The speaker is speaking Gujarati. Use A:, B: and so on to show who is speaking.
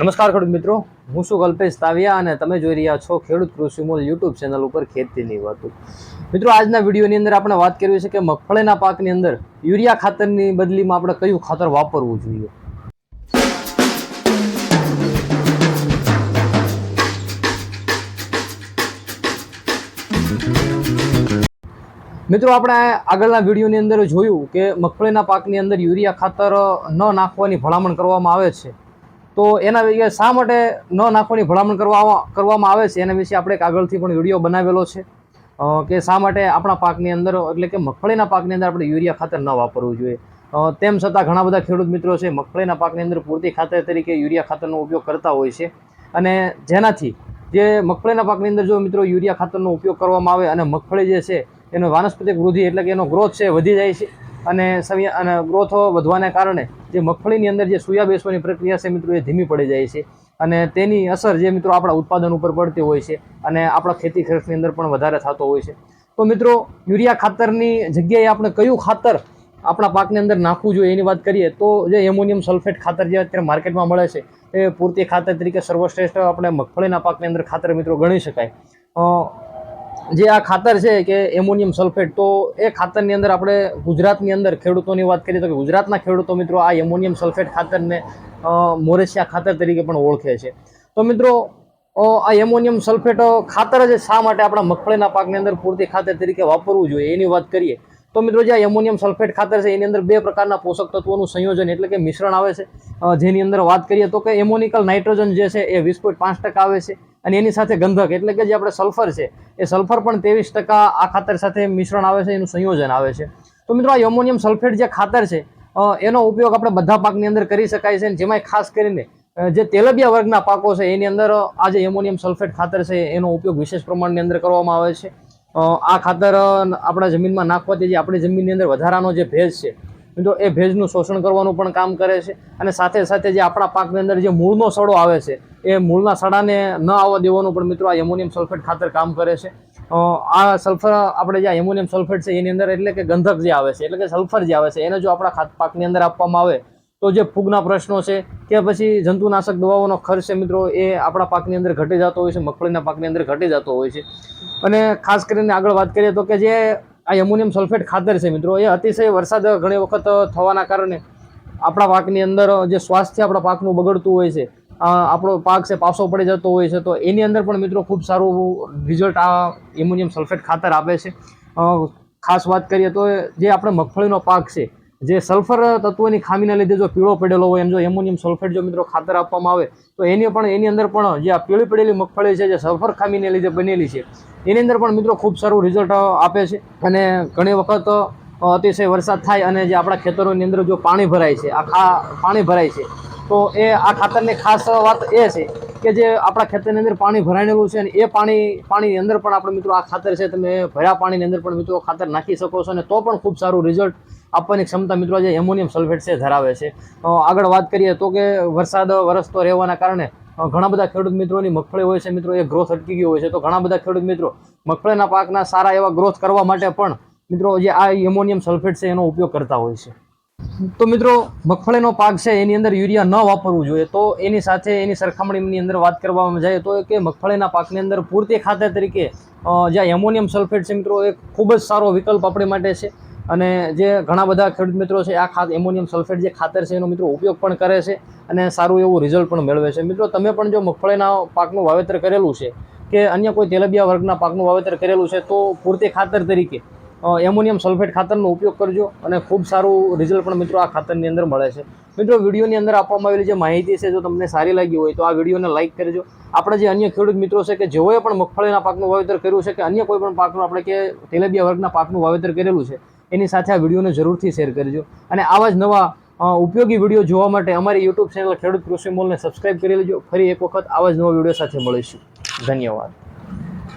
A: નમસ્કાર ખેડૂત મિત્રો. હું શું કલ્પેશ તાવિયા અને તમે જોઈ રહ્યા છો ખેડૂત કૃષિમોલ યુટ્યુબ ચેનલ ઉપર ખેતીની વાતો. મિત્રો, આજના વિડીયોની અંદર આપણે વાત કરવી છે કે મગફળીના પાકની અંદર યુરિયા ખાતરની બદલીમાં આપણે કયું ખાતર વાપરવું જોઈએ? મિત્રો, આપણે આગળના વિડીયોની અંદર જોયું કે મગફળીના પાકની અંદર યુરિયા ખાતર ન નાખવાની ભલામણ કરવામાં આવે છે. તો એના વિશે શા માટે ન નાખવાની ભલામણ કરવામાં કરવામાં આવે છે? એના વિશે આપણે એક આગળથી પણ વીડિયો બનાવેલો છે. કે શા માટે આપણા પાકની અંદર, એટલે કે મગફળીના પાકની અંદર આપણે યુરિયા ખાતર ન વાપરવું જોઈએ? તેમ છતાં ઘણા બધા ખેડૂત મિત્રો છે, મગફળીના પાકની અંદર પૂરતી ખાતર તરીકે યુરિયા ખાતરનો ઉપયોગ કરતા હોય છે. અને જેનાથી જે મગફળીના પાકની અંદર જો મિત્રો યુરિયા ખાતરનો ઉપયોગ કરવામાં આવે અને મગફળી જે છે, એનો વાનસ્પતિક વૃદ્ધિ એટલે કે એનો ગ્રોથ છે, વધી જાય છે. અને સમય અને ગ્રોથો વધવાને કારણે જે મગફળીની અંદર જે સુયા બેસવાની પ્રક્રિયા છે મિત્રો, એ ધીમી પડી જાય છે. અને તેની અસર જે મિત્રો આપણા ઉત્પાદન ઉપર પડતી હોય છે અને આપણા ખેતી ખર્ચની અંદર પણ વધારે થતો હોય છે. તો મિત્રો, યુરિયા ખાતરની જગ્યાએ આપણે કયું ખાતર આપણા પાકની અંદર નાખવું જોઈએ એની વાત કરીએ તો જે એમોનિયમ સલ્ફેટ ખાતર જે અત્યારે માર્કેટમાં મળે છે, એ પૂરતી ખાતર તરીકે સર્વશ્રેષ્ઠ આપણે મગફળીના પાકની અંદર ખાતર મિત્રો ગણી શકાય. જે આ ખાતર છે કે એમોનિયમ સલ્ફેટ, તો એ ખાતરની અંદર આપણે ગુજરાતની અંદર ખેડૂતોની વાત કરીએ તો કે ગુજરાતના ખેડૂતો મિત્રો આ એમોનિયમ સલ્ફેટ ખાતરને મોરેશિયા ખાતર તરીકે પણ ઓળખે છે. તો મિત્રો આ એમોનિયમ સલ્ફેટ ખાતર જ શા માટે આપણા મગફળીના પાકની અંદર પૂરતી ખાતર તરીકે વાપરવું જોઈએ એની વાત કરીએ. તો મિત્રો જે આ એમોનિયમ સલ્ફેટ ખાતર છે, એની અંદર બે પ્રકારના પોષક તત્વોનું સંયોજન એટલે કે મિશ્રણ આવે છે. જેની અંદર વાત કરીએ તો કે એમોનિકલ નાઇટ્રોજન જે છે, એ વીસ પોઈન્ટ પાંચ ટકા આવે છે અને એની સાથે ગંધક એટલે કે જે આપણે સલ્ફર છે, એ સલ્ફર પણ ત્રેવીસ ટકા આ ખાતર સાથે મિશ્રણ આવે છે, એનું સંયોજન આવે છે. તો મિત્રો આ એમોનિયમ સલ્ફેટ જે ખાતર છે એનો ઉપયોગ આપણે બધા પાકની અંદર કરી શકાય છે જેમાં ખાસ કરીને જે તેલબિયા વર્ગના પાકો છે, એની અંદર આ જે એમોનિયમ સલ્ફેટ ખાતર છે, એનો ઉપયોગ વિશેષ પ્રમાણની અંદર કરવામાં આવે છે. આ ખાતર આપણા જમીનમાં નાખવાથી જે આપણી જમીનની અંદર વધારાનો જે ભેજ છે મિત્રો એ ભેજનું શોષણ કરવાનું પણ કામ કરે છે અને સાથે સાથે જે આપણા પાકની અંદર જે મૂળનો સડો આવે છે, એ મૂળના સડાને ન આવવા દેવાનું પણ મિત્રો આ એમોનિયમ સલ્ફેટ ખાતર કામ કરે છે. આ સલ્ફર આપણે જે એમોનિયમ સલ્ફેટ છે, એની અંદર એટલે કે ગંધક જે આવે છે, એટલે કે સલ્ફર જે આવે છે, એને જો આપણા ખાત પાકની અંદર આપવામાં આવે તો જે ફૂગના પ્રશ્નો છે, કે પછી જંતુનાશક દવાઓનો ખર્ચ છે મિત્રો, એ આપણા પાકની અંદર ઘટી જતો હોય છે, મગફળીના પાકની અંદર ઘટી જતો હોય છે. અને ખાસ કરીને આગળ વાત કરીએ તો કે જે આ એમોનિયમ સલ્ફેટ ખાતર છે મિત્રો, એ અતિશય વરસાદ ઘણી વખત થવાના કારણે આપણા પાકની અંદર જે સ્વાસ્થ્ય આપણા પાકનું બગડતું હોય છે આપણો પાક છે પાસો પડી જતો હોય છે, તો એની અંદર પણ મિત્રો ખૂબ સારું રિઝલ્ટ આ એમોનિયમ સલ્ફેટ ખાતર આપે છે. ખાસ વાત કરીએ તો જે આપણે મગફળીનો પાક છે જે સલ્ફર તત્વોની ખામીના લીધે જો પીળો પડેલો હોય, એમ જો એમોનિયમ સલ્ફેટ જો મિત્રો ખાતર આપવામાં આવે, તો એની પણ, એની અંદર પણ જે આ પીળી પડેલી મગફળી છે, જે સલ્ફર ખામીને લીધે બનેલી છે, એની અંદર પણ મિત્રો ખૂબ સારું રિઝલ્ટ આપે છે. અને ઘણી વખત અતિશય વરસાદ થાય અને જે આપણા ખેતરોની અંદર જો પાણી ભરાય છે, આ ખા, પાણી ભરાય છે, તો એ આ ખાતરની ખાસ વાત એ છે કે જે આપણા ખેતરની અંદર પાણી ભરાયેલું છે અને એ પાણી, પાણીની અંદર પણ આપણે મિત્રો આ ખાતર છે, તમે ભર્યા પાણીની અંદર પણ મિત્રો ખાતર નાખી શકો છો અને તો પણ ખૂબ સારું રિઝલ્ટ આપવાની ક્ષમતા મિત્રો જે એમોનિયમ સલ્ફેટ છે ધરાવે છે. આગળ વાત કરીએ તો કે વરસાદ વરસતો રહેવાના કારણે ઘણા બધા ખેડૂત મિત્રોની મગફળી હોય છે મિત્રો, એ ગ્રોથ અટકી ગયો હોય છે. તો ઘણા બધા ખેડૂત મિત્રો મગફળીના પાકના સારા એવા ગ્રોથ કરવા માટે પણ મિત્રો જે આ એમોનિયમ સલ્ફેટ છે એનો ઉપયોગ કરતા હોય છે. તો મિત્રો, મગફળીનો પાક છે એની અંદર યુરિયા ન વાપરવું જોઈએ. તો એની સાથે એની સરખામણીની અંદર વાત કરવામાં જાય તો કે મગફળીના પાકની અંદર પૂરતી ખાતર તરીકે જ્યાં એમોનિયમ સલ્ફેટ છે મિત્રો, એ ખૂબ જ સારો વિકલ્પ આપણી માટે છે. અને જે ઘણા બધા ખેડૂત મિત્રો છે, આ ખાત એમોનિયમ સલ્ફેટ જે ખાતર છે, એનો મિત્રો ઉપયોગ પણ કરે છે અને સારું એવું રિઝલ્ટ પણ મેળવે છે. મિત્રો, તમે પણ જો મગફળીના પાકનું વાવેતર કરેલું છે કે અન્ય કોઈ તેલબિયા વર્ગના પાકનું વાવેતર કરેલું છે, તો પૂરતી ખાતર તરીકે એમોનિયમ સલ્ફેટ ખાતરનો ઉપયોગ કરજો અને ખૂબ સારું રિઝલ્ટ પણ મિત્રો આ ખાતરની અંદર મળે છે. મિત્રો, વિડીયોની અંદર આપવામાં આવેલી જે માહિતી છે, જો તમને સારી લાગી હોય, તો આ વિડીયોને લાઇક કરજો. આપણે જે અન્ય ખેડૂત મિત્રો છે કે જેઓએ પણ મગફળીના પાકનું વાવેતર કર્યું છે કે અન્ય કોઈ પણ પાકનું આપણે કે તેલબિયા વર્ગના પાકનું વાવેતર કરેલું છે એની સાથે આ વિડીયોને જરૂરથી શેર કરજો. અને આવા જ નવા ઉપયોગી વીડિયો જોવા માટે અમારી યુટ્યુબ ચેનલ ખેડૂત કૃષિ મોલને સબસ્ક્રાઇબ કરી લેજો. ફરી એક વખત આવા જ નવા વીડિયો સાથે મળીશું. ધન્યવાદ.